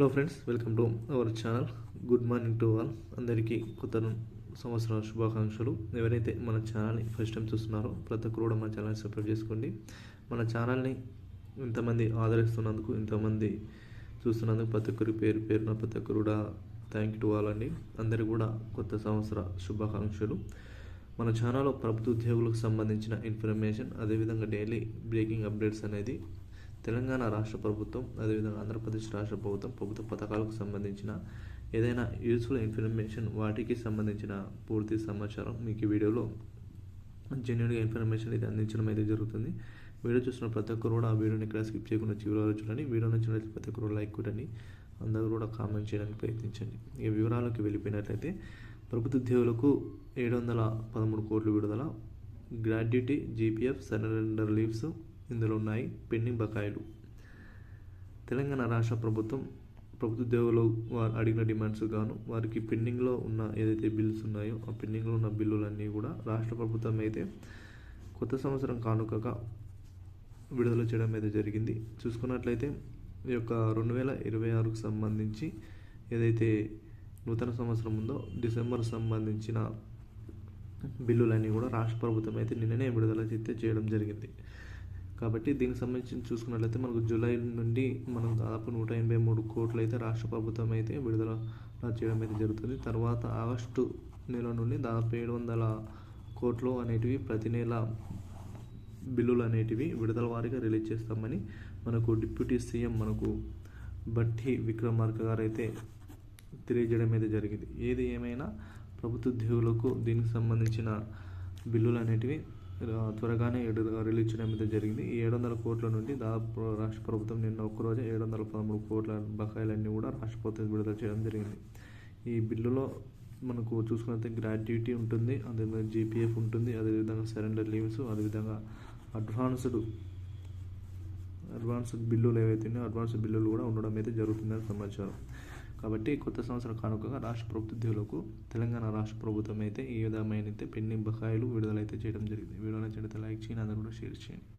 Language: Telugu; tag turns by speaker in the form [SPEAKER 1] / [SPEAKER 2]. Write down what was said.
[SPEAKER 1] Hello friends welcome to our channel good morning to all అందరికీ కొత్త సంవత్సర శుభాకాంక్షలు. ఎవరైతే మన ఛానల్ని ఫస్ట్ టైం చూస్తున్నారో ప్రతి ఒక్కరు కూడా మన ఛానల్ని సబ్స్క్రైబ్ చేసుకోండి. మన ఛానల్ని ఇంతమంది ఆదరిస్తున్నందుకు ఇంతమంది చూస్తున్నందుకు ప్రతి ఒక్కరి పేరు పేరున ప్రతి ఒక్కరు కూడా థ్యాంక్ యూ టు ఆల్ అండి. అందరికీ కూడా కొత్త సంవత్సర శుభాకాంక్షలు. మన ఛానల్లో ప్రభుత్వ ఉద్యోగులకు సంబంధించిన ఇన్ఫర్మేషన్ అదేవిధంగా డైలీ బ్రేకింగ్ అప్డేట్స్ అనేది తెలంగాణ రాష్ట్ర ప్రభుత్వం అదేవిధంగా ఆంధ్రప్రదేశ్ రాష్ట్ర ప్రభుత్వం ప్రభుత్వ పథకాలకు సంబంధించిన ఏదైనా యూస్ఫుల్ ఇన్ఫర్మేషన్ వాటికి సంబంధించిన పూర్తి సమాచారం మీకు ఈ వీడియోలో జెన్యున్గా ఇన్ఫర్మేషన్ అయితే అందించడం అయితే జరుగుతుంది. వీడియో చూసిన ప్రతి ఒక్కరు కూడా ఆ వీడియోని ఇక్కడ స్కిప్ చేయకుండా చివరి వరకు చూడండి. వీడియో నచ్చినట్లయితే ప్రతి ఒక్కరు లైక్ కొట్టండి. అందరూ కూడా కామెంట్ చేయడానికి ప్రయత్నించండి. ఈ వివరాలకు వెళ్ళిపోయినట్లయితే ప్రభుత్వ ఉద్యోగులకు ఏడు వందల పదమూడు కోట్లు విడుదల గ్రాడ్యుటీ జీపీఎఫ్ సరెండర్ లీవ్స్ ఇందులో ఉన్నాయి పెండింగ్ బకాయిలు. తెలంగాణ రాష్ట్ర ప్రభుత్వం ప్రభుత్వ ఉద్యోగులు వారు అడిగిన డిమాండ్స్ గాను వారికి పెండింగ్లో ఉన్న ఏదైతే బిల్స్ ఉన్నాయో ఆ పెండింగ్లో ఉన్న బిల్లులన్నీ కూడా రాష్ట్ర ప్రభుత్వం అయితే కొత్త సంవత్సరం కానుకగా విడుదల చేయడం అయితే జరిగింది. చూసుకున్నట్లయితే ఈ యొక్క రెండు వేల ఇరవై ఆరుకు సంబంధించి ఏదైతే నూతన సంవత్సరం ఉందో డిసెంబర్ సంబంధించిన బిల్లులన్నీ కూడా రాష్ట్ర ప్రభుత్వం అయితే నిన్ననే విడుదల చేస్తే చేయడం జరిగింది. కాబట్టి దీనికి సంబంధించి చూసుకున్నట్లయితే మనకు జూలై నుండి మనం దాదాపు నూట ఎనభై మూడు కోట్లు అయితే రాష్ట్ర ప్రభుత్వం అయితే విడుదల చేయడం అయితే జరుగుతుంది. తర్వాత ఆగస్టు నెల నుండి దాదాపు ఏడు వందల కోట్లు అనేటివి ప్రతి నెల బిల్లులు అనేటివి విడుదల వారీగా రిలీజ్ చేస్తామని మనకు డిప్యూటీ సీఎం మనకు బట్టి విక్రమార్క గారు అయితే తెలియజేయడం అయితే జరిగింది. ఏది ఏమైనా ప్రభుత్వ ఉద్యోగులకు దీనికి సంబంధించిన బిల్లులు అనేటివి త్వరగానే రిలీజ్ చేయడం అయితే జరిగింది. ఈ ఏడు వందల కోట్ల నుండి దాదాపు రాష్ట్ర ప్రభుత్వం నిన్న ఒక్కరోజే ఏడు వందల పదమూడు కోట్ల బకాయిలన్నీ కూడా రాష్ట్ర ప్రభుత్వం విడుదల చేయడం జరిగింది. ఈ బిల్లులో మనకు చూసుకున్నట్లయితే గ్రాడ్యుటీ ఉంటుంది అదేవిధంగా జీపీఎఫ్ ఉంటుంది అదేవిధంగా సరెండర్ లీవ్స్ అదేవిధంగా అడ్వాన్స్డ్ అడ్వాన్స్డ్ బిల్లులు ఏవైతే ఉన్నాయో అడ్వాన్స్డ్ బిల్లులు కూడా ఉండడం అయితే జరుగుతుందని సమాచారం. కాబట్టి కొత్త సంవత్సరం కానుకగా రాష్ట్ర ప్రభుత్వ ఉద్యోగులకు తెలంగాణ రాష్ట్ర ప్రభుత్వం అయితే ఈ విధమైన అయితే పెండింగ్ బకాయిలు విడుదలైతే చేయడం జరిగింది. వీడియో నచ్చినట్లయితే లైక్ చేయండి అందరూ కూడా షేర్ చేయండి.